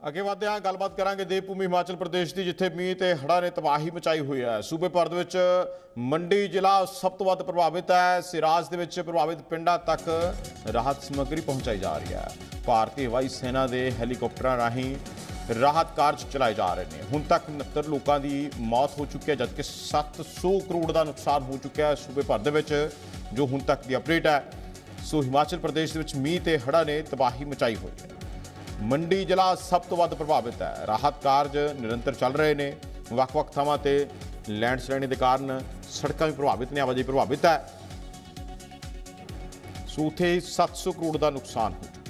ਅੱਗੇ ਵਧਦੇ ਹਾਂ, ਗੱਲਬਾਤ ਕਰਾਂਗੇ ਦੇਵ ਭੂਮੀ ਹਿਮਾਚਲ ਪ੍ਰਦੇਸ਼ ਦੀ, ਜਿੱਥੇ ਮੀਂਹ ਤੇ ਹੜ੍ਹਾਂ ਨੇ ਤਬਾਹੀ ਮਚਾਈ ਹੋਈ ਹੈ। ਸੂਬੇ ਭਰ ਦੇ ਵਿੱਚ ਮੰਡੀ ਜ਼ਿਲ੍ਹਾ ਸਭ ਤੋਂ ਵੱਧ ਪ੍ਰਭਾਵਿਤ ਹੈ। ਸਿਰਾਜ ਦੇ ਵਿੱਚ ਪ੍ਰਭਾਵਿਤ ਪਿੰਡਾਂ ਤੱਕ ਰਾਹਤ ਸਮੱਗਰੀ ਪਹੁੰਚਾਈ ਜਾ ਰਹੀ ਹੈ। ਭਾਰਤੀ ਹਵਾਈ ਸੈਨਾ ਦੇ ਹੈਲੀਕਾਪਟਰਾਂ ਰਾਹੀਂ ਰਾਹਤ ਕਾਰਜ ਚਲਾਏ ਜਾ ਰਹੇ ਨੇ। ਹੁਣ ਤੱਕ 69 ਲੋਕਾਂ ਦੀ ਮੌਤ ਹੋ ਚੁੱਕੀ ਹੈ, ਜਦਕਿ 700 ਕਰੋੜ ਦਾ ਨੁਕਸਾਨ ਹੋ ਚੁੱਕਿਆ ਹੈ ਸੂਬੇ ਭਰ ਦੇ ਵਿੱਚ, ਜੋ ਹੁਣ ਤੱਕ ਦੀ ਅਪਡੇਟ ਹੈ। ਸੋ ਹਿਮਾਚਲ ਪ੍ਰਦੇਸ਼ ਦੇ ਵਿੱਚ ਮੀਂਹ ਤੇ ਹੜ੍ਹਾਂ ਨੇ ਤਬਾਹੀ ਮਚਾਈ ਹੋਈ ਹੈ। ਮੰਡੀ ਜ਼ਿਲ੍ਹਾ ਸਭ ਤੋਂ ਵੱਧ ਪ੍ਰਭਾਵਿਤ ਹੈ। ਰਾਹਤ ਕਾਰਜ ਨਿਰੰਤਰ ਚੱਲ ਰਹੇ ਨੇ। ਵੱਖ-ਵੱਖ ਥਾਵਾਂ ਤੇ ਲੈਂਡਸਲਾਈਡਿੰਗ ਦੇ ਕਾਰਨ ਸੜਕਾਂ ਵੀ ਪ੍ਰਭਾਵਿਤ ਨੇ, ਆਵਾਜਾਈ ਪ੍ਰਭਾਵਿਤ ਹੈ। ਸੋ ਉੱਥੇ 700 ਕਰੋੜ ਦਾ ਨੁਕਸਾਨ ਹੋ ਚੁੱਕਾ